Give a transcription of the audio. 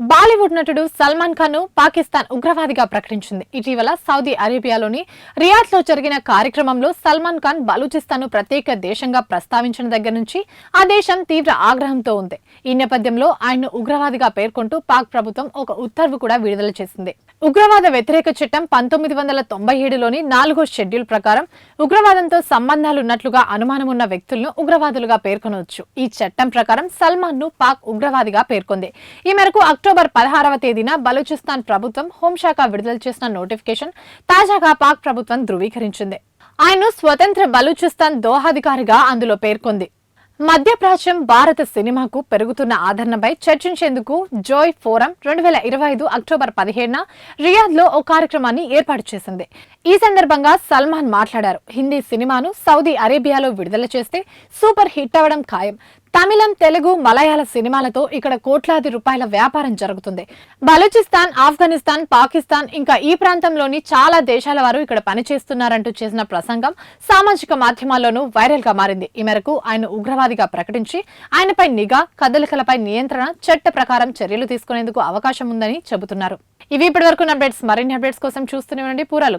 బాలీవుడ్ నటుడు సల్మాన్ ఖాన్ను పాకిస్తాన్ ఉగ్రవాదిగా ప్రకటించింది. ఇటీవల సౌదీ అరేబియాలోని రియాద్లో జరిగిన కార్యక్రమంలో సల్మాన్ ఖాన్ బలూచిస్తాన్ను ప్రత్యేక దేశంగా ప్రస్తావించిన దగ్గర నుంచి ఆ దేశం తీవ్ర ఆగ్రహంతో ఉంది. ఈ నేపథ్యంలో ఆయన్ను ఉగ్రవాదిగా పేర్కొంటూ పాక్ ప్రభుత్వం ఒక ఉత్తర్వు కూడా విడుదల చేసింది. ఉగ్రవాద వ్యతిరేక చట్టం పంతొమ్మిది వందల తొంభై ఏడులోని నాలుగో షెడ్యూల్ ప్రకారం ఉగ్రవాదంతో సంబంధాలున్నట్లుగా అనుమానమున్న వ్యక్తులను ఉగ్రవాదులుగా పేర్కొనవచ్చు. ఈ చట్టం ప్రకారం సల్మాన్ను పాక్ ఉగ్రవాదిగా పేర్కొంది. ఈ మేరకు అక్టోబర్ పదహారవ తేదీన బలూచిస్తాన్ ప్రభుత్వం హోంశాఖ విడుదల చేసిన నోటిఫికేషన్ తాజాగా పాక్ ప్రభుత్వం ధృవీకరించింది. ఆయన్ను స్వతంత్ర బలూచిస్తాన్ దోహాధికారిగా అందులో పేర్కొంది. మధ్యప్రాచ్యం భారత సినిమాకు పెరుగుతున్న ఆదరణపై చర్చించేందుకు జోయ్ ఫోరం రెండు వేల ఇరవై ఐదు అక్టోబర్ పదిహేడున రియాద్లో ఓ కార్యక్రమాన్ని ఏర్పాటు చేసింది. ఈ సందర్భంగా సల్మాన్ మాట్లాడారు. హిందీ సినిమాను సౌదీ అరేబియాలో విడుదల చేస్తే సూపర్ హిట్ అవ్వడం ఖాయం. తమిళం తెలుగు మలయాళ సినిమాలతో ఇక్కడ కోట్లాది రూపాయల వ్యాపారం జరుగుతుంది. బలూచిస్తాన్ ఆఫ్ఘనిస్తాన్ పాకిస్తాన్ ఇంకా ఈ ప్రాంతంలోని చాలా దేశాల వారు ఇక్కడ పనిచేస్తున్నారంటూ చేసిన ప్రసంగం సామాజిక మాధ్యమాల్లోనూ వైరల్గా మారింది. ఈ మేరకు ఆయన ఉగ్రవాదిగా ప్రకటించి ఆయనపై నిఘా కదలికలపై నియంత్రణ చట్ట ప్రకారం చర్యలు తీసుకునేందుకు అవకాశం ఉందని చెబుతున్నారు. ఇవి ఇప్పటివరకు అప్డేట్స్. మరిన్ని అప్డేట్స్ కోసం చూస్తూనే ఉండండి. పూరా